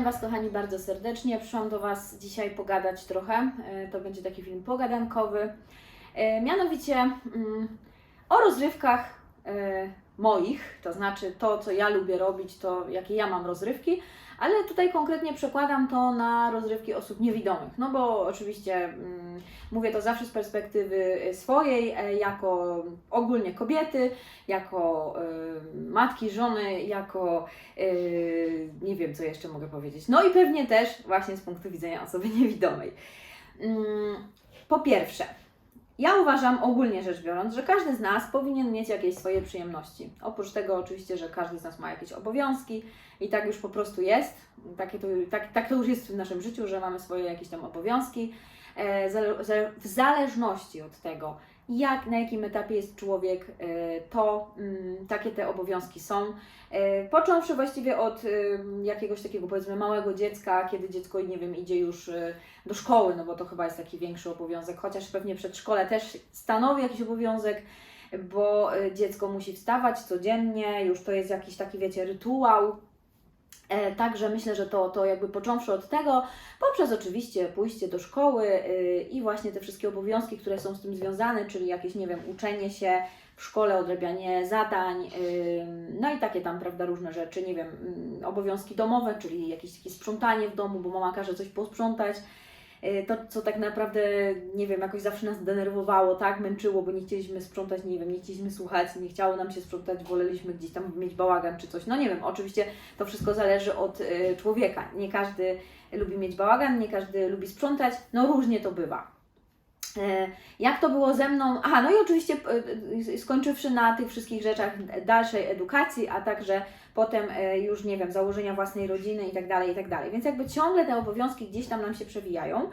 Witam Was, kochani, bardzo serdecznie. Przyszłam do Was dzisiaj pogadać trochę. E, To będzie taki film pogadankowy. E, Mianowicie mm, o rozrywkach e, moich, to znaczy to, co ja lubię robić, to jakie ja mam rozrywki, ale tutaj konkretnie przekładam to na rozrywki osób niewidomych. No bo oczywiście mm, mówię to zawsze z perspektywy swojej, e, jako ogólnie kobiety, jako e, matki, żony, jako Yy, nie wiem, co jeszcze mogę powiedzieć. No i pewnie też właśnie z punktu widzenia osoby niewidomej. Mm, Po pierwsze, ja uważam ogólnie rzecz biorąc, że każdy z nas powinien mieć jakieś swoje przyjemności. Oprócz tego oczywiście, że każdy z nas ma jakieś obowiązki i tak już po prostu jest. Takie to, tak, tak to już jest w naszym życiu, że mamy swoje jakieś tam obowiązki. E, W zależności od tego, jak, na jakim etapie jest człowiek, e, to mm, takie te obowiązki są. E, Począwszy właściwie od y, jakiegoś takiego powiedzmy małego dziecka, kiedy dziecko, nie wiem, idzie już do szkoły, no bo to chyba jest taki większy obowiązek, chociaż pewnie przedszkole też stanowi jakiś obowiązek, bo dziecko musi wstawać codziennie, już to jest jakiś taki, wiecie, rytuał. E, Także myślę, że to, to jakby począwszy od tego, poprzez oczywiście pójście do szkoły y, i właśnie te wszystkie obowiązki, które są z tym związane, czyli jakieś, nie wiem, uczenie się w szkole, odrabianie zadań, y, no i takie tam, prawda, różne rzeczy, nie wiem, mm, obowiązki domowe, czyli jakieś takie sprzątanie w domu, bo mama każe coś posprzątać. Y, To, co tak naprawdę, nie wiem, jakoś zawsze nas denerwowało, tak, męczyło, bo nie chcieliśmy sprzątać, nie wiem, nie chcieliśmy słuchać, nie chciało nam się sprzątać, woleliśmy gdzieś tam mieć bałagan czy coś. No nie wiem, oczywiście to wszystko zależy od y, człowieka. Nie każdy lubi mieć bałagan, nie każdy lubi sprzątać, no różnie to bywa. E, Jak to było ze mną? Aha, no i oczywiście e, skończywszy na tych wszystkich rzeczach dalszej edukacji, a także potem e, już, nie wiem, założenia własnej rodziny i tak dalej, i tak dalej. Więc jakby ciągle te obowiązki gdzieś tam nam się przewijają.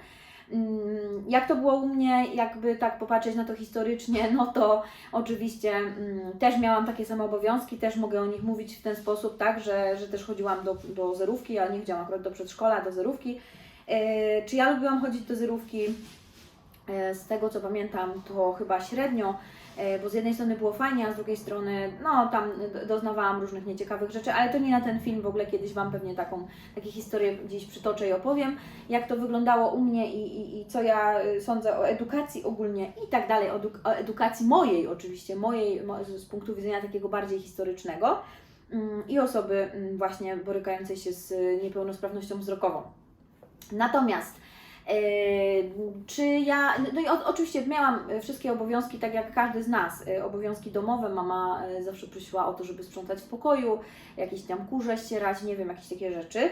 Mm, Jak to było u mnie, jakby tak popatrzeć na to historycznie, no to oczywiście mm, też miałam takie same obowiązki, też mogę o nich mówić w ten sposób, tak, że, że też chodziłam do, do zerówki, ale nie chodziłam akurat do przedszkola, do zerówki. E, Czy ja lubiłam chodzić do zerówki? E, Z tego co pamiętam, to chyba średnio, bo z jednej strony było fajnie, a z drugiej strony, no tam do- doznawałam różnych nieciekawych rzeczy, ale to nie na ten film, w ogóle kiedyś Wam pewnie taką, takie historię gdzieś przytoczę i opowiem, jak to wyglądało u mnie i, i, i co ja y, sądzę o edukacji ogólnie i tak dalej, o, eduk- o edukacji mojej oczywiście, mojej mo- z punktu widzenia takiego bardziej historycznego mm, i osoby mm, właśnie borykającej się z y, niepełnosprawnością wzrokową. Natomiast Czy ja, no i o, oczywiście miałam wszystkie obowiązki, tak jak każdy z nas, e, obowiązki domowe. Mama e, zawsze prosiła o to, żeby sprzątać w pokoju, jakieś tam kurze ścierać, nie wiem, jakieś takie rzeczy. E,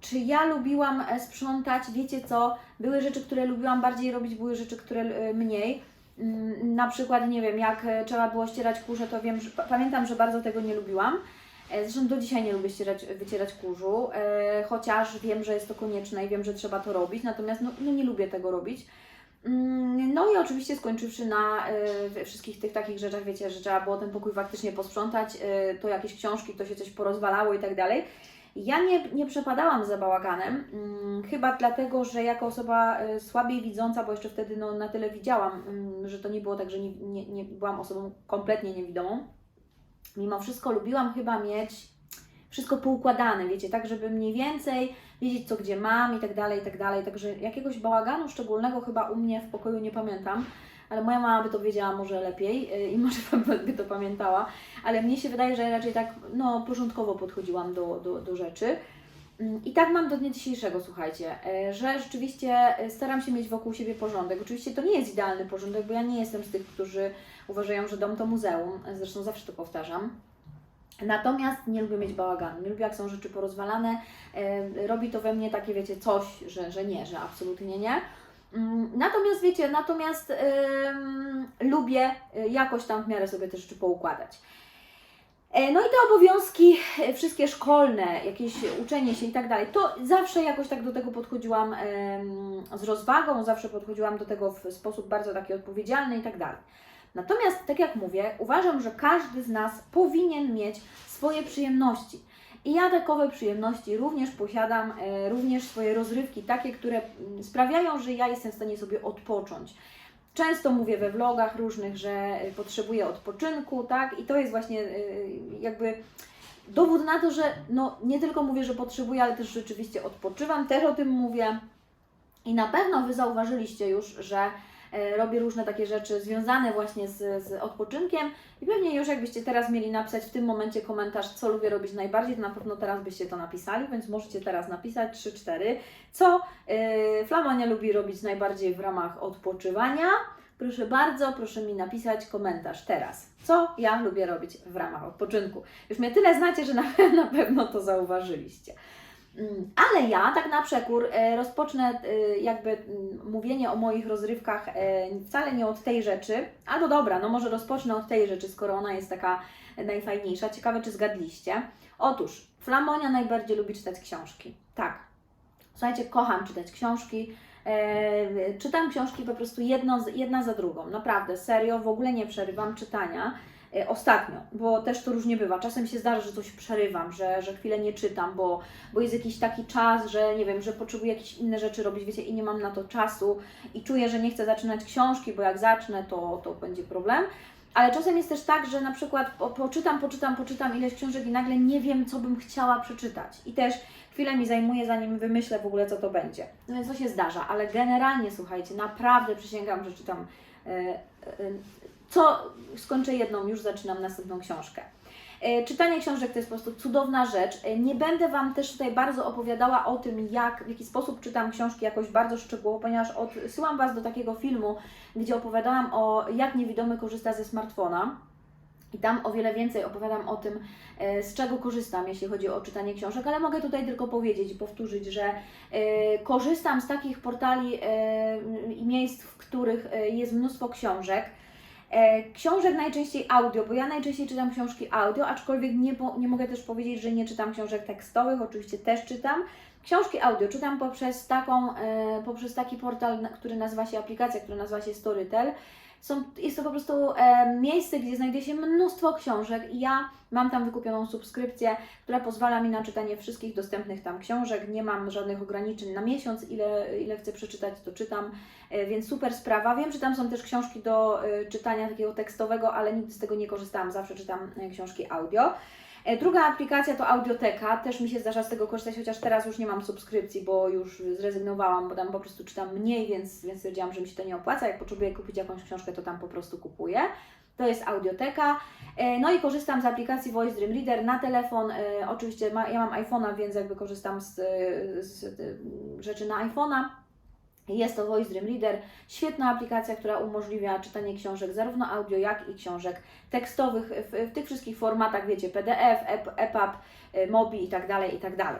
Czy ja lubiłam sprzątać? Wiecie co? Były rzeczy, które lubiłam bardziej robić, były rzeczy, które mniej. Mm, Na przykład, nie wiem, jak trzeba było ścierać kurze, to wiem, że, pa- pamiętam, że bardzo tego nie lubiłam. E, Zresztą do dzisiaj nie lubię ścierać, wycierać kurzu, e, chociaż wiem, że jest to konieczne i wiem, że trzeba to robić, natomiast no, no nie lubię tego robić. Mm, No i oczywiście skończywszy na e, wszystkich tych takich rzeczach, wiecie, że trzeba było ten pokój faktycznie posprzątać, e, to jakieś książki, to się coś porozwalało i tak dalej. Ja nie, nie przepadałam za bałaganem, mm, chyba dlatego, że jako osoba słabiej widząca, bo jeszcze wtedy no, na tyle widziałam, mm, że to nie było tak, że nie, nie, nie byłam osobą kompletnie niewidomą, mimo wszystko lubiłam chyba mieć wszystko poukładane, wiecie, tak, żeby mniej więcej wiedzieć, co gdzie mam i tak dalej, i tak dalej. Także jakiegoś bałaganu szczególnego chyba u mnie w pokoju nie pamiętam, ale moja mama by to wiedziała może lepiej yy, i może by to pamiętała, ale mnie się wydaje, że raczej tak, no, porządkowo podchodziłam do, do, do rzeczy. Mm, I tak mam do dnia dzisiejszego, słuchajcie, e, że rzeczywiście e, staram się mieć wokół siebie porządek. Oczywiście to nie jest idealny porządek, bo ja nie jestem z tych, którzy uważają, że dom to muzeum, zresztą zawsze to powtarzam. Natomiast nie lubię mieć bałaganu, nie lubię jak są rzeczy porozwalane, e, robi to we mnie takie, wiecie, coś, że, że nie, że absolutnie nie. Mm, Natomiast wiecie, natomiast em, lubię jakoś tam w miarę sobie te rzeczy poukładać. E, No i te obowiązki, e, wszystkie szkolne, jakieś uczenie się i tak dalej, to zawsze jakoś tak do tego podchodziłam z rozwagą, zawsze podchodziłam do tego w sposób bardzo taki odpowiedzialny i tak dalej. Natomiast, tak jak mówię, uważam, że każdy z nas powinien mieć swoje przyjemności. I ja takowe przyjemności również posiadam, e, również swoje rozrywki, takie, które sprawiają, że ja jestem w stanie sobie odpocząć. Często mówię we vlogach różnych, że y, potrzebuję odpoczynku, tak? I to jest właśnie y, jakby dowód na to, że no, nie tylko mówię, że potrzebuję, ale też rzeczywiście odpoczywam, też o tym mówię. I na pewno Wy zauważyliście już, że robię różne takie rzeczy związane właśnie z, z odpoczynkiem i pewnie już jakbyście teraz mieli napisać w tym momencie komentarz, co lubię robić najbardziej, to na pewno teraz byście to napisali, więc możecie teraz napisać 3-4, co e, Flamonia lubi robić najbardziej w ramach odpoczywania. Proszę bardzo, proszę mi napisać komentarz teraz. Co ja lubię robić w ramach odpoczynku? Już mnie tyle znacie, że na pewno to zauważyliście. Mm, Ale ja tak na przekór e, rozpocznę e, jakby mm, mówienie o moich rozrywkach e, wcale nie od tej rzeczy, albo dobra, no może rozpocznę od tej rzeczy, skoro ona jest taka najfajniejsza. Ciekawe, czy zgadliście. Otóż, Flamonia najbardziej lubi czytać książki. Tak. Słuchajcie, kocham czytać książki. Czytam książki po prostu jedno, jedna za drugą. Naprawdę, serio, w ogóle nie przerywam czytania. E, Ostatnio, bo też to różnie bywa. Czasem się zdarza, że coś przerywam, że, że chwilę nie czytam, bo, bo jest jakiś taki czas, że nie wiem, że potrzebuję jakieś inne rzeczy robić, wiecie, i nie mam na to czasu i czuję, że nie chcę zaczynać książki, bo jak zacznę, to, to będzie problem. Ale czasem jest też tak, że na przykład po, poczytam, poczytam, poczytam ileś książek i nagle nie wiem, co bym chciała przeczytać. I też chwilę mi zajmuje, zanim wymyślę w ogóle, co to będzie. No więc to się zdarza, ale generalnie słuchajcie, naprawdę przysięgam, że czytam. e, e, co skończę jedną, już zaczynam następną książkę. E, Czytanie książek to jest po prostu cudowna rzecz. E, Nie będę Wam też tutaj bardzo opowiadała o tym, jak, w jaki sposób czytam książki jakoś bardzo szczegółowo, ponieważ odsyłam Was do takiego filmu, gdzie opowiadałam o jak niewidomy korzysta ze smartfona. I tam o wiele więcej opowiadam o tym, e, z czego korzystam, jeśli chodzi o czytanie książek, ale mogę tutaj tylko powiedzieć i powtórzyć, że korzystam z takich portali i miejsc, w których jest mnóstwo książek. E, Książek najczęściej audio, bo ja najczęściej czytam książki audio, aczkolwiek nie, nie mogę też powiedzieć, że nie czytam książek tekstowych, oczywiście też czytam. Książki audio czytam poprzez, taką, e, poprzez taki portal, który nazywa się aplikacja, która nazywa się Storytel. Są, jest to po prostu e, miejsce, gdzie znajduje się mnóstwo książek i ja mam tam wykupioną subskrypcję, która pozwala mi na czytanie wszystkich dostępnych tam książek. Nie mam żadnych ograniczeń na miesiąc, ile, ile chcę przeczytać, to czytam, e, więc super sprawa. Wiem, że tam są też książki do e, czytania takiego tekstowego, ale nigdy z tego nie korzystałam, zawsze czytam e, książki audio. E, Druga aplikacja to Audioteka, też mi się zdarza z tego korzystać, chociaż teraz już nie mam subskrypcji, bo już zrezygnowałam, bo tam po prostu czytam mniej, więc, więc stwierdziłam, że mi się to nie opłaca. Jak potrzebuję kupić jakąś książkę, to tam po prostu kupuję. To jest Audioteka. E, No i korzystam z aplikacji Voice Dream Reader na telefon. E, Oczywiście ma, ja mam iPhone'a, więc jakby korzystam z, z, e, rzeczy na iPhone'a. Jest to Voice Dream Reader, świetna aplikacja, która umożliwia czytanie książek zarówno audio, jak i książek tekstowych w, w tych wszystkich formatach, wiecie, PDF, ep- EPUB, e, MOBI i tak tak.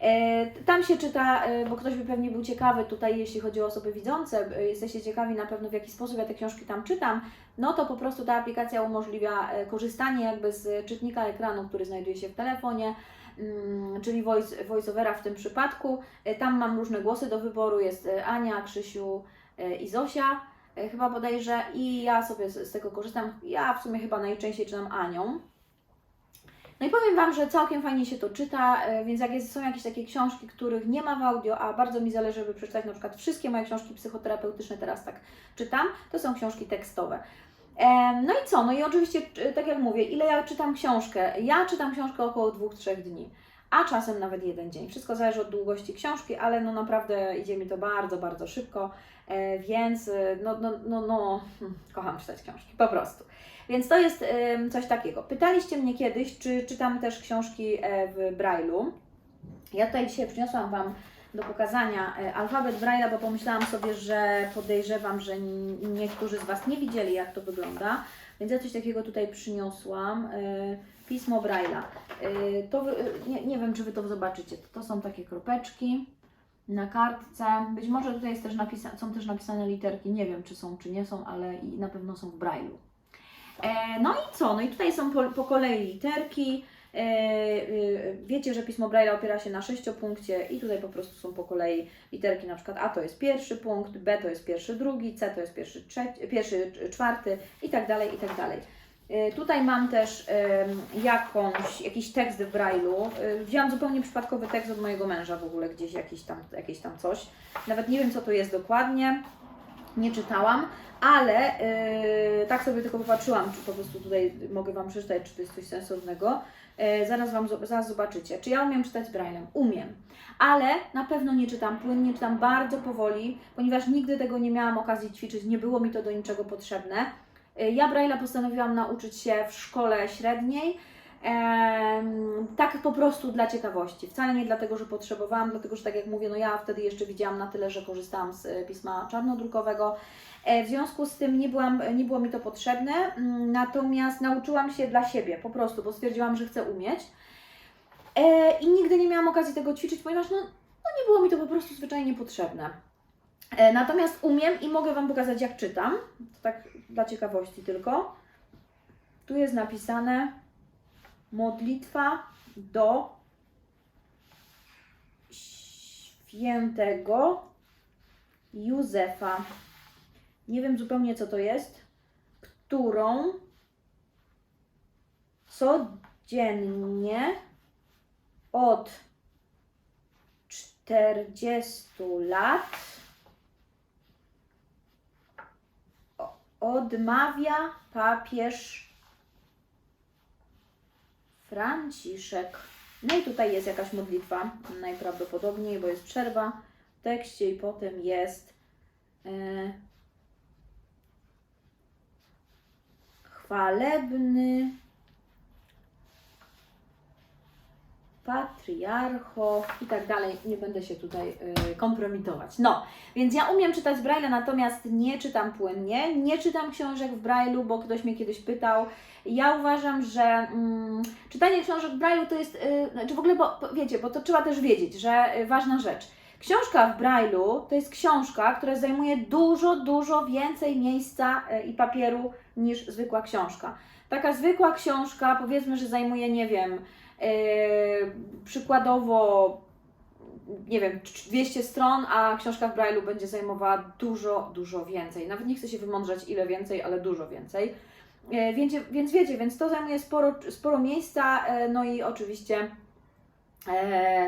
E, Tam się czyta, e, bo ktoś by pewnie był ciekawy tutaj, jeśli chodzi o osoby widzące, jesteście ciekawi na pewno w jaki sposób ja te książki tam czytam, no to po prostu ta aplikacja umożliwia korzystanie jakby z czytnika ekranu, który znajduje się w telefonie, czyli voice, voiceovera w tym przypadku. E, Tam mam różne głosy do wyboru, jest e, Ania, Krzysiu e, i Zosia, chyba bodajże, i ja sobie z, z tego korzystam. Ja w sumie chyba najczęściej czytam Anią. No i powiem Wam, że całkiem fajnie się to czyta, więc jak jest, są jakieś takie książki, których nie ma w audio, a bardzo mi zależy, żeby przeczytać na przykład wszystkie moje książki psychoterapeutyczne, teraz tak czytam, to są książki tekstowe. No i co? No i oczywiście, e, tak jak mówię, ile ja czytam książkę? Ja czytam książkę około 2-3 dni, a czasem nawet jeden dzień. Wszystko zależy od długości książki, ale no naprawdę idzie mi to bardzo, bardzo szybko, e, więc e, no, no, no, no hmm, kocham czytać książki, po prostu. Więc to jest coś takiego. Pytaliście mnie kiedyś, czy czytam też książki w Braille'u. Ja tutaj dzisiaj przyniosłam Wam do pokazania e, alfabet Braille'a, bo pomyślałam sobie, że podejrzewam, że niektórzy z Was nie widzieli, jak to wygląda. Więc ja coś takiego tutaj przyniosłam. e, Pismo Braille'a. E, To nie, nie wiem, czy Wy to zobaczycie. To są takie kropeczki na kartce. Być może tutaj jest też napisa- są też napisane literki. Nie wiem, czy są, czy nie są, ale i na pewno są w Braille'u. No i co? No i tutaj są po, po kolei literki. E, y, Wiecie, że pismo Braille'a opiera się na sześciopunkcie i tutaj po prostu są po kolei literki, na przykład A to jest pierwszy punkt, B to jest pierwszy drugi, C to jest pierwszy, trzeci, pierwszy czwarty i tak dalej, i tak dalej. E, Tutaj mam też jakąś, jakiś tekst w Braille'u. E, Wzięłam zupełnie przypadkowy tekst od mojego męża w ogóle, gdzieś jakiś tam, jakieś tam coś. Nawet nie wiem, co to jest dokładnie. nie czytałam, ale tak sobie tylko popatrzyłam, czy po prostu tutaj mogę Wam przeczytać, czy to jest coś sensownego. Yy, zaraz Wam zaraz zobaczycie. Czy ja umiem czytać Braille'em? Umiem. Ale na pewno nie czytam płynnie, czytam bardzo powoli, ponieważ nigdy tego nie miałam okazji ćwiczyć, nie było mi to do niczego potrzebne. Yy, Ja Braille'a postanowiłam nauczyć się w szkole średniej, tak po prostu dla ciekawości. Wcale nie dlatego, że potrzebowałam, dlatego, że tak jak mówię, no ja wtedy jeszcze widziałam na tyle, że korzystałam z e, pisma czarnodrukowego. E, W związku z tym nie, byłam, nie było mi to potrzebne, mm, natomiast nauczyłam się dla siebie po prostu, bo stwierdziłam, że chcę umieć. E, I nigdy nie miałam okazji tego ćwiczyć, ponieważ no, no nie było mi to po prostu zwyczajnie potrzebne. Natomiast umiem i mogę Wam pokazać, jak czytam. To tak dla ciekawości tylko. Tu jest napisane modlitwa do świętego Józefa. Nie wiem zupełnie co to jest, którą codziennie od 40 lat odmawia papież Franciszek. No i tutaj jest jakaś modlitwa, najprawdopodobniej, bo jest przerwa w tekście i potem jest e, chwalebny patriarcho i tak dalej. Nie będę się tutaj y, kompromitować. No, więc ja umiem czytać Braille'a, natomiast nie czytam płynnie. Nie czytam książek w Braille'u, bo ktoś mnie kiedyś pytał. Ja uważam, że mm, czytanie książek w Braille'u to jest, y, znaczy w ogóle, bo, wiecie, bo to trzeba też wiedzieć, że y, ważna rzecz. Książka w Braille'u to jest książka, która zajmuje dużo, dużo więcej miejsca y, i papieru niż zwykła książka. Taka zwykła książka, powiedzmy, że zajmuje, nie wiem, przykładowo, nie wiem, 200 stron, a książka w Braille'u będzie zajmowała dużo, dużo więcej. Nawet nie chcę się wymądrzać ile więcej, ale dużo więcej. Yy, więc, więc wiecie, więc to zajmuje sporo, sporo miejsca, yy, no i oczywiście,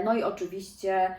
no i oczywiście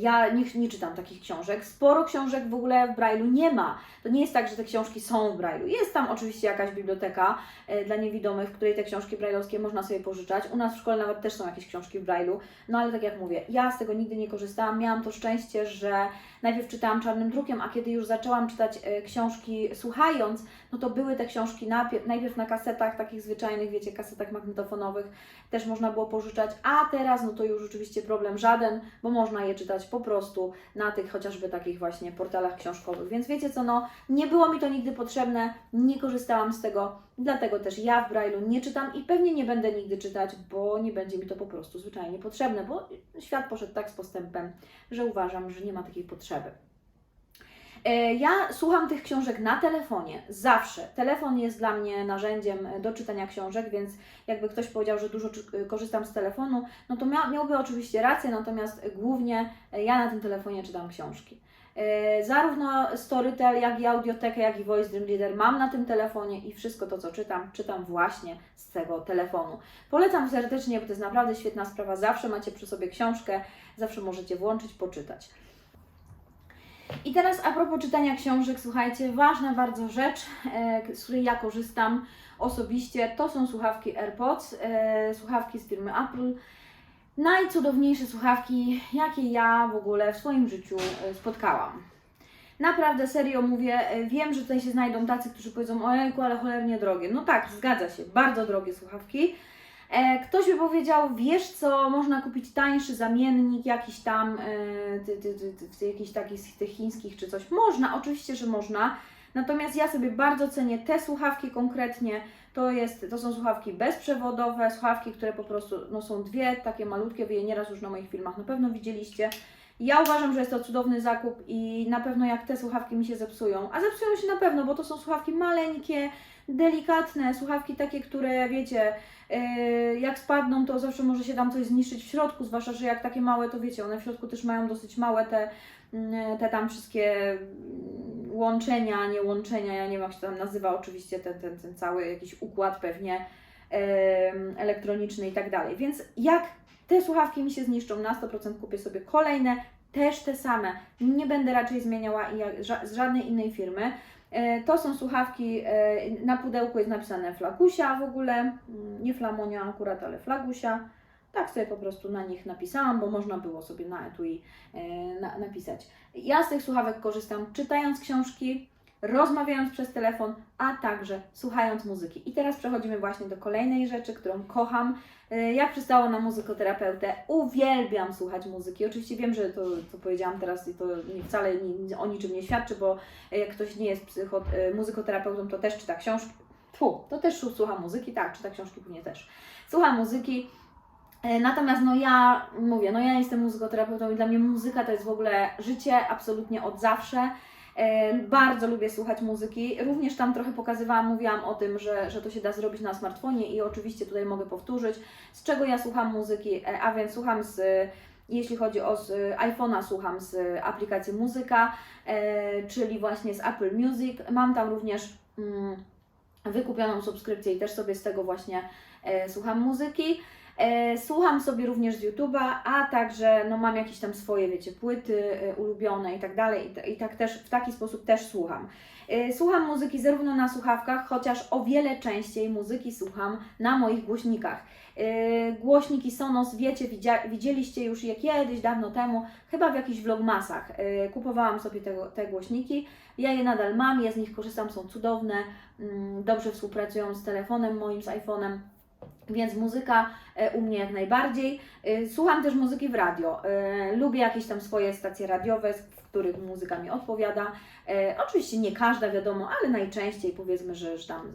ja nie, nie czytam takich książek. Sporo książek w ogóle w Braille'u nie ma. To nie jest tak, że te książki są w Braille'u. Jest tam oczywiście jakaś biblioteka e, dla niewidomych, w której te książki brailleowskie można sobie pożyczać. U nas w szkole nawet też są jakieś książki w Braille'u. No ale tak jak mówię, ja z tego nigdy nie korzystałam. Miałam to szczęście, że najpierw czytałam czarnym drukiem, a kiedy już zaczęłam czytać e, książki słuchając, no to były te książki najpierw, na kasetach takich zwyczajnych, wiecie, kasetach magnetofonowych też można było pożyczać, a teraz no to już rzeczywiście problem żaden, bo można je czytać po prostu na tych chociażby takich właśnie portalach książkowych. Więc wiecie co, no nie było mi to nigdy potrzebne, nie korzystałam z tego, dlatego też ja w Braille'u nie czytam i pewnie nie będę nigdy czytać, bo nie będzie mi to po prostu zwyczajnie potrzebne, bo świat poszedł tak z postępem, że uważam, że nie ma takiej potrzeby. E, Ja słucham tych książek na telefonie, zawsze. Telefon jest dla mnie narzędziem do czytania książek, więc jakby ktoś powiedział, że dużo czy- korzystam z telefonu, no to mia- miałby oczywiście rację, natomiast głównie e, ja na tym telefonie czytam książki. E, Zarówno Storytel, jak i Audiotekę, jak i Voice Dream Reader mam na tym telefonie i wszystko to, co czytam, czytam właśnie z tego telefonu. Polecam serdecznie, bo to jest naprawdę świetna sprawa. Zawsze macie przy sobie książkę, zawsze możecie włączyć, poczytać. I teraz a propos czytania książek, słuchajcie, ważna bardzo rzecz, e, z której ja korzystam osobiście, to są słuchawki AirPods, e, słuchawki z firmy Apple. Najcudowniejsze słuchawki, jakie ja w ogóle w swoim życiu e, spotkałam. Naprawdę serio mówię, wiem, że tutaj się znajdą tacy, którzy powiedzą, ojejku, ale cholernie drogie. No tak, zgadza się, bardzo drogie słuchawki. E, Ktoś by powiedział, wiesz co, można kupić tańszy zamiennik, jakiś tam, e, jakiś taki z tych chińskich czy coś. Można, oczywiście, że można. Natomiast ja sobie bardzo cenię te słuchawki konkretnie. To, jest, to są słuchawki bezprzewodowe, słuchawki, które po prostu no, są dwie, takie malutkie, wy je nieraz już na moich filmach na pewno widzieliście. Ja uważam, że jest to cudowny zakup i na pewno jak te słuchawki mi się zepsują, a zepsują się na pewno, bo to są słuchawki maleńkie, delikatne, słuchawki takie, które wiecie, yy, jak spadną, to zawsze może się tam coś zniszczyć w środku, zwłaszcza, że jak takie małe, to wiecie, one w środku też mają dosyć małe te, mm, te tam wszystkie mm, łączenia, nie łączenia, ja nie wiem jak się tam nazywa oczywiście, ten, ten, ten cały jakiś układ pewnie elektroniczny i tak dalej. Więc jak te słuchawki mi się zniszczą, na 100% kupię sobie kolejne, też te same. Nie będę raczej zmieniała z żadnej innej firmy. E, To są słuchawki, e, na pudełku jest napisane Flagusia w ogóle, mm, nie Flamonia akurat, ale Flagusia. Tak sobie po prostu na nich napisałam, bo można było sobie na etui e, na, napisać. Ja z tych słuchawek korzystam czytając książki, rozmawiając przez telefon, a także słuchając muzyki. I teraz przechodzimy właśnie do kolejnej rzeczy, którą kocham. E, Jak przystało na muzykoterapeutę, uwielbiam słuchać muzyki. Oczywiście wiem, że to, co powiedziałam teraz, to nie wcale ni, o niczym nie świadczy, bo jak ktoś nie jest e, muzykoterapeutą, to też czyta książki. Fu, to też słucha muzyki, tak, czyta książki pewnie też. Słucha muzyki. E, Natomiast no ja mówię, no ja jestem muzykoterapeutą i dla mnie muzyka to jest w ogóle życie absolutnie od zawsze. Bardzo lubię słuchać muzyki. Również tam trochę pokazywałam, mówiłam o tym, że, że to się da zrobić na smartfonie i oczywiście tutaj mogę powtórzyć, z czego ja słucham muzyki, E, a więc słucham z, jeśli chodzi o iPhone'a, słucham z aplikacji Muzyka, e, czyli właśnie z Apple Music. Mam tam również mm, wykupioną subskrypcję i też sobie z tego właśnie e, słucham muzyki. E, Słucham sobie również z YouTube'a, a także no, mam jakieś tam swoje, wiecie, płyty e, ulubione i tak dalej, i, ta- i tak też w taki sposób też słucham. E, Słucham muzyki zarówno na słuchawkach, chociaż o wiele częściej muzyki słucham na moich głośnikach. Głośniki Sonos, wiecie, widzieliście już je kiedyś, dawno temu, chyba w jakichś vlogmasach. Kupowałam sobie te, te głośniki, ja je nadal mam, ja z nich korzystam, są cudowne, mm, dobrze współpracują z telefonem moim, z iPhone'em. Więc muzyka e, u mnie jak najbardziej. E, Słucham też muzyki w radio. E, Lubię jakieś tam swoje stacje radiowe, w których muzyka mi odpowiada. Oczywiście nie każda, wiadomo, ale najczęściej powiedzmy, że, że tam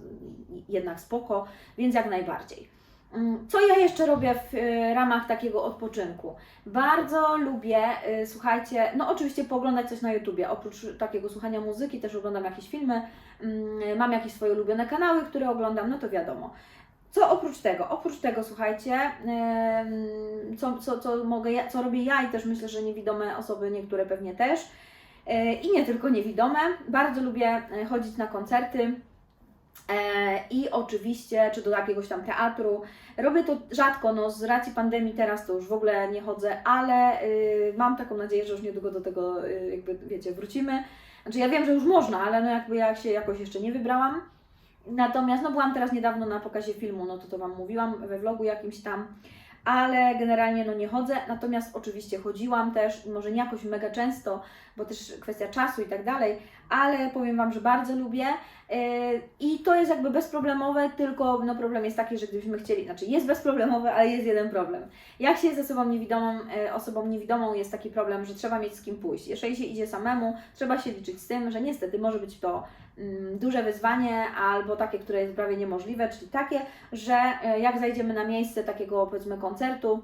jednak spoko, więc jak najbardziej. Mm, Co ja jeszcze robię w ramach takiego odpoczynku? Bardzo lubię, słuchajcie, no oczywiście pooglądać coś na YouTubie. Oprócz takiego słuchania muzyki, też oglądam jakieś filmy, mm, mam jakieś swoje ulubione kanały, które oglądam, no to wiadomo. Co oprócz tego? Oprócz tego, słuchajcie, co, co, co, mogę ja, co robię ja i też myślę, że niewidome osoby, niektóre pewnie też, e, i nie tylko niewidome, bardzo lubię e, chodzić na koncerty. E, I oczywiście, czy do jakiegoś tam teatru. Robię to rzadko, no z racji pandemii teraz to już w ogóle nie chodzę, ale y, mam taką nadzieję, że już niedługo do tego, y, jakby wiecie, wrócimy. Znaczy ja wiem, że już można, ale no jakby ja się jakoś jeszcze nie wybrałam. Natomiast no byłam teraz niedawno na pokazie filmu, no to to Wam mówiłam we vlogu jakimś tam, ale generalnie no nie chodzę, natomiast oczywiście chodziłam też, może nie jakoś mega często, bo też kwestia czasu i tak dalej, ale powiem Wam, że bardzo lubię yy, i to jest jakby bezproblemowe, tylko no problem jest taki, że gdybyśmy chcieli, znaczy jest bezproblemowe, ale jest jeden problem. Jak się jest osobą niewidomą, yy, osobą niewidomą jest taki problem, że trzeba mieć z kim pójść. Jeżeli się idzie samemu, trzeba się liczyć z tym, że niestety może być to mm, duże wyzwanie albo takie, które jest prawie niemożliwe, czyli takie, że e, jak zajdziemy na miejsce takiego powiedzmy koncertu,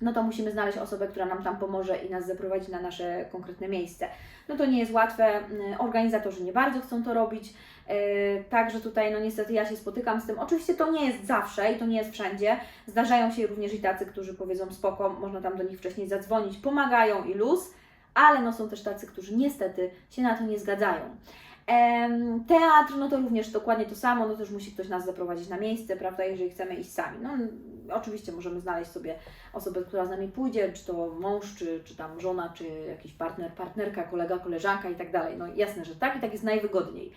no to musimy znaleźć osobę, która nam tam pomoże i nas zaprowadzi na nasze konkretne miejsce. No to nie jest łatwe, mm, organizatorzy nie bardzo chcą to robić, e, także tutaj no niestety ja się spotykam z tym. Oczywiście to nie jest zawsze i to nie jest wszędzie. Zdarzają się również i tacy, którzy powiedzą spoko, można tam do nich wcześniej zadzwonić, pomagają i luz, ale no są też tacy, którzy niestety się na to nie zgadzają. Teatr, no to również dokładnie to samo, no to już musi ktoś nas zaprowadzić na miejsce, prawda, jeżeli chcemy iść sami. No oczywiście możemy znaleźć sobie osobę, która z nami pójdzie, czy to mąż, czy, czy tam żona, czy jakiś partner, partnerka, kolega, koleżanka i tak dalej. No jasne, że tak i tak jest najwygodniej.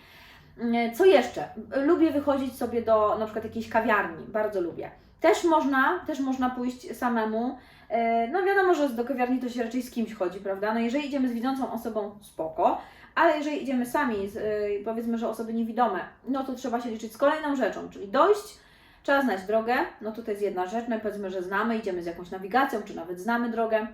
Mm, Co jeszcze? Lubię wychodzić sobie do na przykład jakiejś kawiarni, bardzo lubię. Też można, też można pójść samemu. E, No wiadomo, że do kawiarni to się raczej z kimś chodzi, prawda? No jeżeli idziemy z widzącą osobą, spoko, ale jeżeli idziemy sami, z, y, powiedzmy, że osoby niewidome, no to trzeba się liczyć z kolejną rzeczą, czyli dojść, trzeba znać drogę, no to to jest jedna rzecz, no i powiedzmy, że znamy, idziemy z jakąś nawigacją, czy nawet znamy drogę,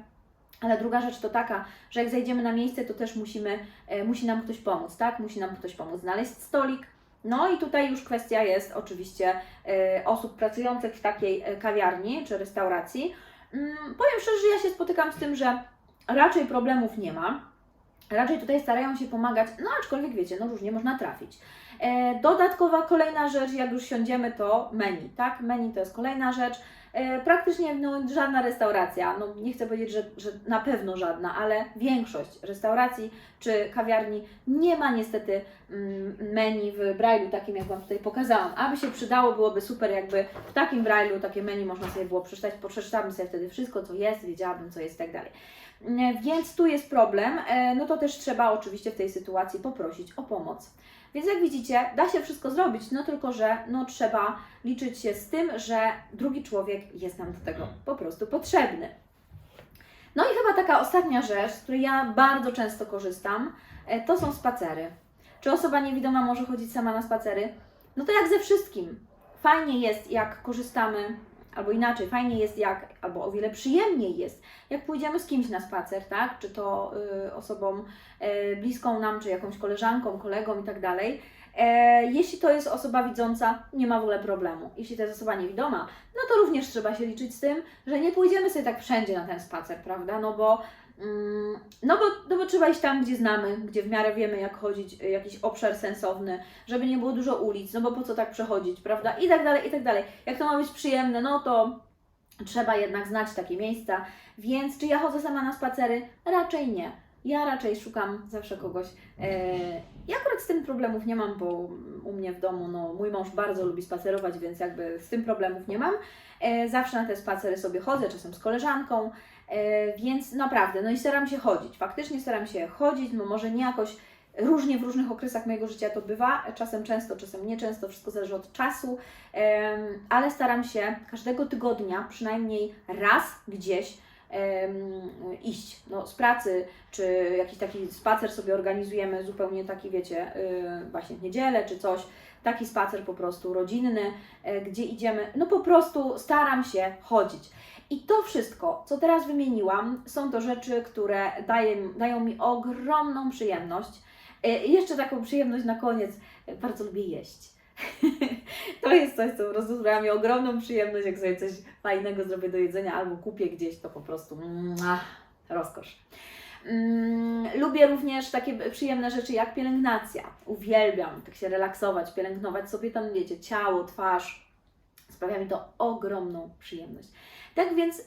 ale druga rzecz to taka, że jak zajdziemy na miejsce, to też musimy, e, musi nam ktoś pomóc, tak? Musi nam ktoś pomóc znaleźć stolik. No i tutaj już kwestia jest oczywiście e, osób pracujących w takiej e, kawiarni czy restauracji. Mm, powiem szczerze, że ja się spotykam z tym, że raczej problemów nie ma. Raczej tutaj starają się pomagać, no aczkolwiek wiecie, no różnie można trafić. E, dodatkowa kolejna rzecz, jak już siądziemy, to menu, tak? Menu to jest kolejna rzecz. E, praktycznie no, żadna restauracja, no nie chcę powiedzieć, że, że na pewno żadna, ale większość restauracji czy kawiarni nie ma niestety mm, menu w brailu takim, jak Wam tutaj pokazałam. Aby się przydało, byłoby super, jakby w takim brailu takie menu można sobie było przeczytać, przeczytamy sobie wtedy wszystko, co jest, wiedziałabym, co jest i tak dalej. E, Więc tu jest problem, e, no to też trzeba oczywiście w tej sytuacji poprosić o pomoc. Więc jak widzicie, da się wszystko zrobić, no tylko, że no trzeba liczyć się z tym, że drugi człowiek jest nam do tego po prostu potrzebny. No i chyba taka ostatnia rzecz, z której ja bardzo często korzystam, e, to są spacery. Czy osoba niewidoma może chodzić sama na spacery? No to jak ze wszystkim. Fajnie jest, jak korzystamy, albo inaczej, fajnie jest jak, albo o wiele przyjemniej jest, jak pójdziemy z kimś na spacer, tak? Czy to y, osobą y, bliską nam, czy jakąś koleżanką, kolegą i tak dalej. E, jeśli to jest osoba widząca, nie ma w ogóle problemu. Jeśli to jest osoba niewidoma, no to również trzeba się liczyć z tym, że nie pójdziemy sobie tak wszędzie na ten spacer, prawda? No bo, no bo, no bo trzeba iść tam, gdzie znamy, gdzie w miarę wiemy, jak chodzić, y, jakiś obszar sensowny, żeby nie było dużo ulic, no bo po co tak przechodzić, prawda? I tak dalej, i tak dalej. Jak to ma być przyjemne, no to trzeba jednak znać takie miejsca. Więc czy ja chodzę sama na spacery? Raczej nie. Ja raczej szukam zawsze kogoś. E, ja akurat z tym problemów nie mam, bo u mnie w domu no, mój mąż bardzo lubi spacerować, więc jakby z tym problemów nie mam. E, zawsze na te spacery sobie chodzę, czasem z koleżanką, więc naprawdę, no i staram się chodzić. Faktycznie staram się chodzić, no może nie jakoś różnie w różnych okresach mojego życia to bywa, czasem często, czasem nieczęsto, wszystko zależy od czasu, ale staram się każdego tygodnia przynajmniej raz gdzieś iść. No, z pracy, czy jakiś taki spacer sobie organizujemy, zupełnie taki, wiecie, y, właśnie w niedzielę czy coś. Taki spacer po prostu rodzinny, e, gdzie idziemy. No po prostu staram się chodzić. I to wszystko, co teraz wymieniłam, są to rzeczy, które daje, dają mi ogromną przyjemność. E, I jeszcze taką przyjemność na koniec. E, Bardzo lubię jeść. to jest coś, co po prostu sprawia mi ogromną przyjemność, jak sobie coś fajnego zrobię do jedzenia albo kupię gdzieś, to po prostu mua, rozkosz. Mm, lubię również takie przyjemne rzeczy jak pielęgnacja. Uwielbiam tak się relaksować, pielęgnować sobie tam, wiecie, ciało, twarz. Sprawia mi to ogromną przyjemność. Tak więc y,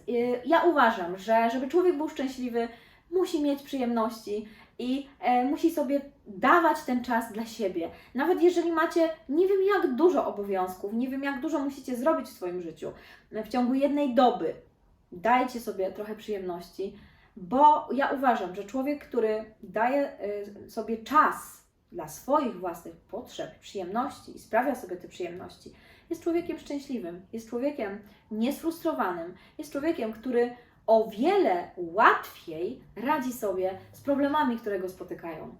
ja uważam, że żeby człowiek był szczęśliwy, musi mieć przyjemności i e, musi sobie dawać ten czas dla siebie. Nawet jeżeli macie nie wiem jak dużo obowiązków, nie wiem jak dużo musicie zrobić w swoim życiu w ciągu jednej doby, dajcie sobie trochę przyjemności, bo ja uważam, że człowiek, który daje y, sobie czas dla swoich własnych potrzeb, przyjemności i sprawia sobie te przyjemności, jest człowiekiem szczęśliwym, jest człowiekiem niesfrustrowanym, jest człowiekiem, który o wiele łatwiej radzi sobie z problemami, które go spotykają.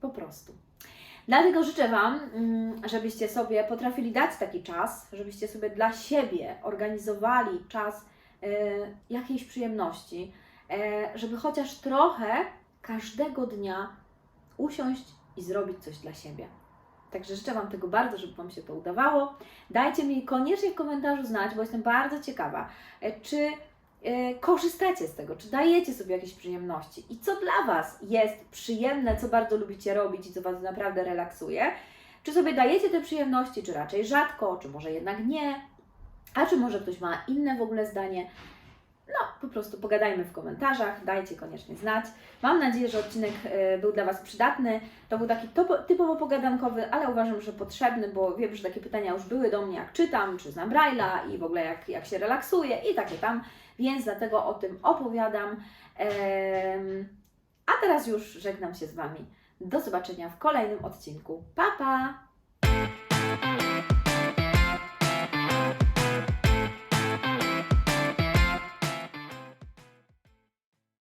Po prostu. Dlatego życzę Wam, mm, żebyście sobie potrafili dać taki czas, żebyście sobie dla siebie organizowali czas e, jakiejś przyjemności, e, żeby chociaż trochę każdego dnia usiąść i zrobić coś dla siebie. Także życzę Wam tego bardzo, żeby Wam się to udawało. Dajcie mi koniecznie w komentarzu znać, bo jestem bardzo ciekawa, e, czy e, korzystacie z tego, czy dajecie sobie jakieś przyjemności i co dla Was jest przyjemne, co bardzo lubicie robić i co Was naprawdę relaksuje. Czy sobie dajecie te przyjemności, czy raczej rzadko, czy może jednak nie, a czy może ktoś ma inne w ogóle zdanie. No, po prostu pogadajmy w komentarzach, dajcie koniecznie znać. Mam nadzieję, że odcinek e, był dla Was przydatny. To był taki typowo pogadankowy, ale uważam, że potrzebny, bo wiem, że takie pytania już były do mnie, jak czytam, czy znam Braille'a i w ogóle jak, jak się relaksuję i takie tam, więc dlatego o tym opowiadam. A teraz już żegnam się z Wami. Do zobaczenia w kolejnym odcinku. Pa, pa!